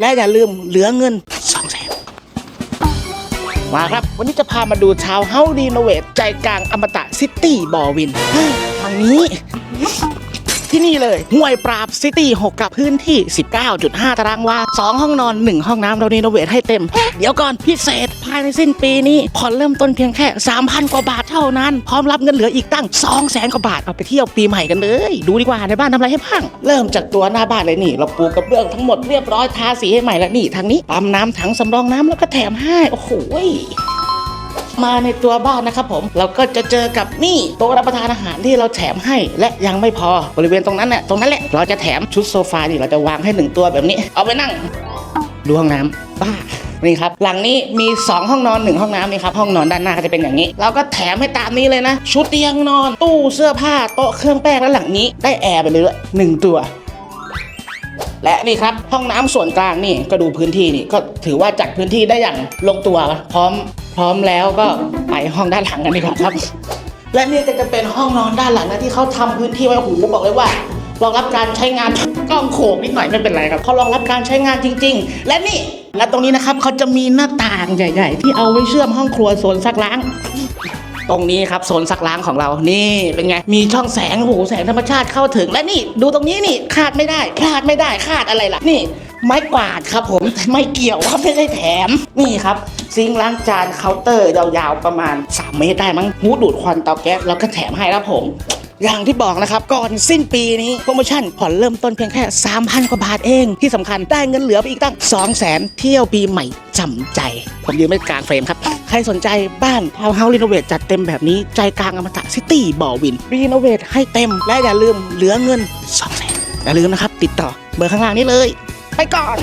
และอย่าลืมเหลือเงินสองแสนมาครับ วันนี้จะพามาดูชาวเฮาดีโนเวทใจกลางอมตะซิตี้บอวินทางนี้ ที่นี่เลยห่วยปราบซิตี้6กับพื้นที่ 19.5 ตารางวา 2 ห้องนอน 1 ห้องน้ำเรารีโนเวทให้เต็ม เดี๋ยวก่อนพิเศษภายในสิ้นปีนี้ผ่อนเริ่มต้นเพียงแค่ 3,000 กว่าบาทเท่านั้น พร้อมรับเงินเหลืออีกตั้ง 200,000กว่าบาท เอาไปเที่ยวปีใหม่กันเลย ดูดีกว่าในบ้านทำอะไรให้บ้าง เริ่มจากตัวหน้าบ้านเลยนี่ เราปูกระเบื้องทั้งหมดเรียบร้อยทาสีให้ใหม่แล้วนี่ทางนี้ปั๊มน้ำถังสำรองน้ำแล้วก็แถมให้โอ้โห มาในตัวบ้านนะครับผมเราก็จะเจอกับนี่โต๊ะรับประทานอาหารที่เราแถมให้ และยังไม่พอบริเวณตรงนั้นเนี่ยตรงนั้นแหละเราจะแถมชุดโซฟานี่เราจะวางให้หนึ่งตัวแบบนี้ เอาไปนั่งดูห้องน้ำบ้านี่ครับหลังนี้มี 2 ห้องนอน1ห้องน้ำนี่ครับห้องนอนด้านหน้าก็จะเป็นอย่างนี้ เราก็แถมให้ตามนี้เลยนะ ชุดเตียงนอน ตู้เสื้อผ้าโต๊ะเครื่องแป้งแล้วหลังนี้ได้แอร์ไปเลยด้วยหนึ่งตัว และนี่ครับห้องน้ำส่วนกลางนี่ก็ดูพื้นที่นี่ก็ถือว่าจัดพื้นที่ได้อย่างลงตัวพร้อมพร้อมแล้วก็ไปห้องด้านหลังกันดีกว่าครับ และนี่ก็จะเป็นห้องนอนด้านหลังนะที่เขาทำพื้นที่ไว้หูบอกเลยว่ารองรับการใช้งานกล้องโขกนิดหน่อยไม่เป็นไรครับเขารองรับการใช้งานจริง ๆ และนี่และตรงนี้นะครับเขาจะมีหน้าต่างใหญ่ ๆ ที่เอาไว้เชื่อมห้องครัวโซนซักล้าง ตรงนี้ครับโซนซักล้างของเรานี่เป็นไงมีช่องแสงโอ้โหแสงธรรมชาติเข้าถึงและนี่ดูตรงนี้นี่คาดไม่ได้คาดไม่ได้คาดอะไรล่ะนี่ไม้กวาดครับผมไม่เกี่ยวครับไม่ได้แถม นี่ครับซิงล้างจานเคาน์เตอร์ยาวๆประมาณ 3 เมตรได้มั้งหูดูดควันเตาแก๊สแล้วก็แถมให้แล้วผม อย่างที่บอกนะครับ ก่อนสิ้นปีนี้โปรโมชั่นผ่อนเริ่มต้นเพียงแค่ 3,000 กว่าบาทเอง ที่สำคัญได้เงินเหลือไปอีกตั้ง 2 0 0 0 0 0 เที่ยวปีใหม่จำใจ ผมยืนไม่กลางเฟรมครับ ใครสนใจบ้านทาวน์เฮาส์รีโนเวทจัดเต็มแบบนี้ใจกลางอมตะซิตี้บ่อวิน รีโนเวทให้เต็ม และอย่าลืมเหลือเงิน2 0 0 0 0 0อย่าลืมนะครับติดต่อเบอร์ข้างล่างนี้เลย ไปก่อน